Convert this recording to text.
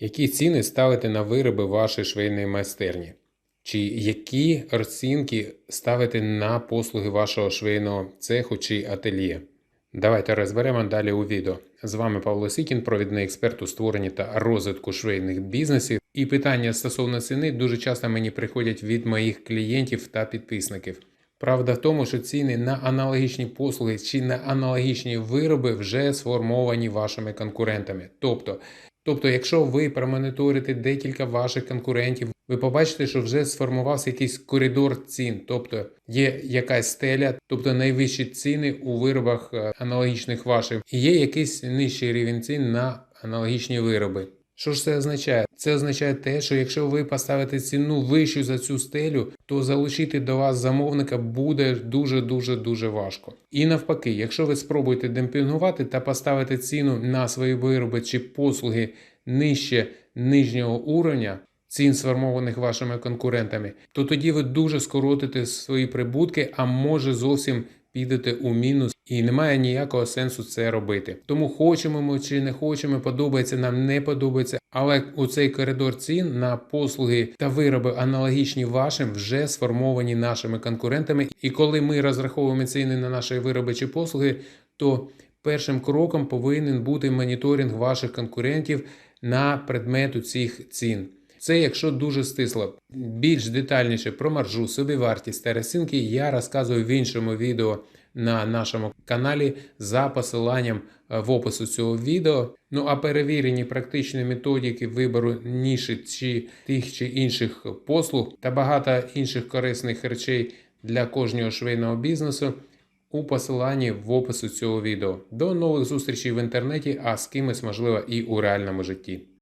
Які ціни ставите на вироби вашої швейної майстерні? Чи які розцінки ставите на послуги вашого швейного цеху чи ательє? Давайте розберемо далі у відео. З вами Павло Сікін, провідний експерт у створенні та розвитку швейних бізнесів. І питання стосовно ціни дуже часто мені приходять від моїх клієнтів та підписників. Правда в тому, що ціни на аналогічні послуги чи на аналогічні вироби вже сформовані вашими конкурентами. Тобто, тобто, якщо ви промоніторите декілька ваших конкурентів, ви побачите, що вже сформувався якийсь коридор цін, тобто є якась стеля, тобто найвищі ціни у виробах е, аналогічних ваших, і є якийсь нижчий рівень цін на аналогічні вироби. Що ж це означає? Це означає те, що якщо ви поставите ціну вищу за цю стелю, то залучити до вас замовника буде дуже дуже важко. І навпаки, якщо ви спробуєте демпінгувати та поставити ціну на свої вироби чи послуги нижче нижнього уровня, цін сформованих вашими конкурентами, то тоді ви дуже скоротите свої прибутки, а може зовсім підете у мінус, і немає ніякого сенсу це робити. Тому хочемо ми чи не хочемо, подобається нам, не подобається. Але у цей коридор цін на послуги та вироби аналогічні вашим вже сформовані нашими конкурентами. І коли ми розраховуємо ціни на наші вироби чи послуги, то першим кроком повинен бути моніторинг ваших конкурентів на предмету цих цін. Це якщо дуже стисло. Більш детальніше про маржу, собівартість та розцінки я розказую в іншому відео на нашому каналі за посиланням е, в опису цього відео. Ну а перевірені практичні методики вибору ніші чи тих чи інших послуг та багато інших корисних речей для кожного швейного бізнесу у посиланні в опису цього відео. До нових зустрічей в інтернеті, а з кимось можливо і у реальному житті.